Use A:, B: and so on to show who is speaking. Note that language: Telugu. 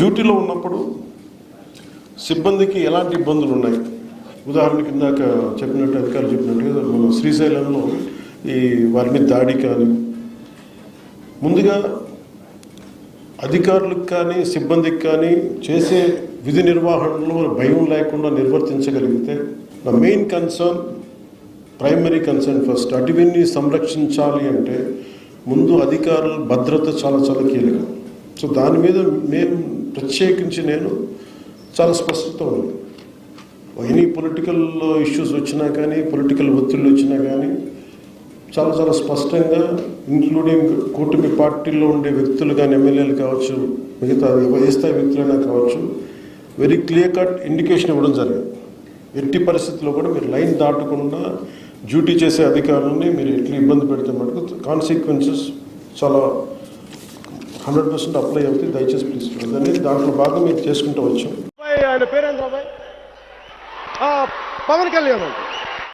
A: డ్యూటీలో ఉన్నప్పుడు సిబ్బందికి ఎలాంటి ఇబ్బందులు ఉన్నాయి? ఉదాహరణ కిందాక చెప్పినట్టు అధికారులు చెప్పినట్టుగా మన శ్రీశైలంలో ఈ వారిని దాడి కానీ ముందుగా అధికారులకు కానీ సిబ్బందికి కానీ చేసే విధి నిర్వహణలో భయం లేకుండా నిర్వర్తించగలిగితే నా main concern primary concern first. అటవీని సంరక్షించాలి అంటే ముందు అధికారుల భద్రత చాలా చాలా కీలకం. సో దాని మీద మేము ప్రత్యేకించి నేను చాలా స్పష్టత ఉంది. ఎనీ పొలిటికల్ ఇష్యూస్ వచ్చినా కానీ పొలిటికల్ ఒత్తిళ్ళు వచ్చినా కానీ చాలా చాలా స్పష్టంగా ఇంక్లూడింగ్ కూటమి పార్టీల్లో ఉండే వ్యక్తులు కానీ ఎమ్మెల్యేలు కావచ్చు మిగతా ఏ స్థాయి వ్యక్తులైనా కావచ్చు వెరీ క్లియర్ కట్ ఇండికేషన్ ఇవ్వడం జరిగింది. ఎట్టి పరిస్థితుల్లో కూడా మీరు లైన్ దాటకుండా డ్యూటీ చేసే అధికారులని మీరు ఎట్లా ఇబ్బంది పెడితే మటుకు కాన్సిక్వెన్సెస్ చాలా హండ్రెడ్ పర్సెంట్ అప్లై అవుతుంది. దయచేసి ప్లీజ్ చూడండి. దాంట్లో బాగా మీరు చేసుకుంటూ వచ్చాం.
B: ఆయన పేరు పవన్ కళ్యాణ్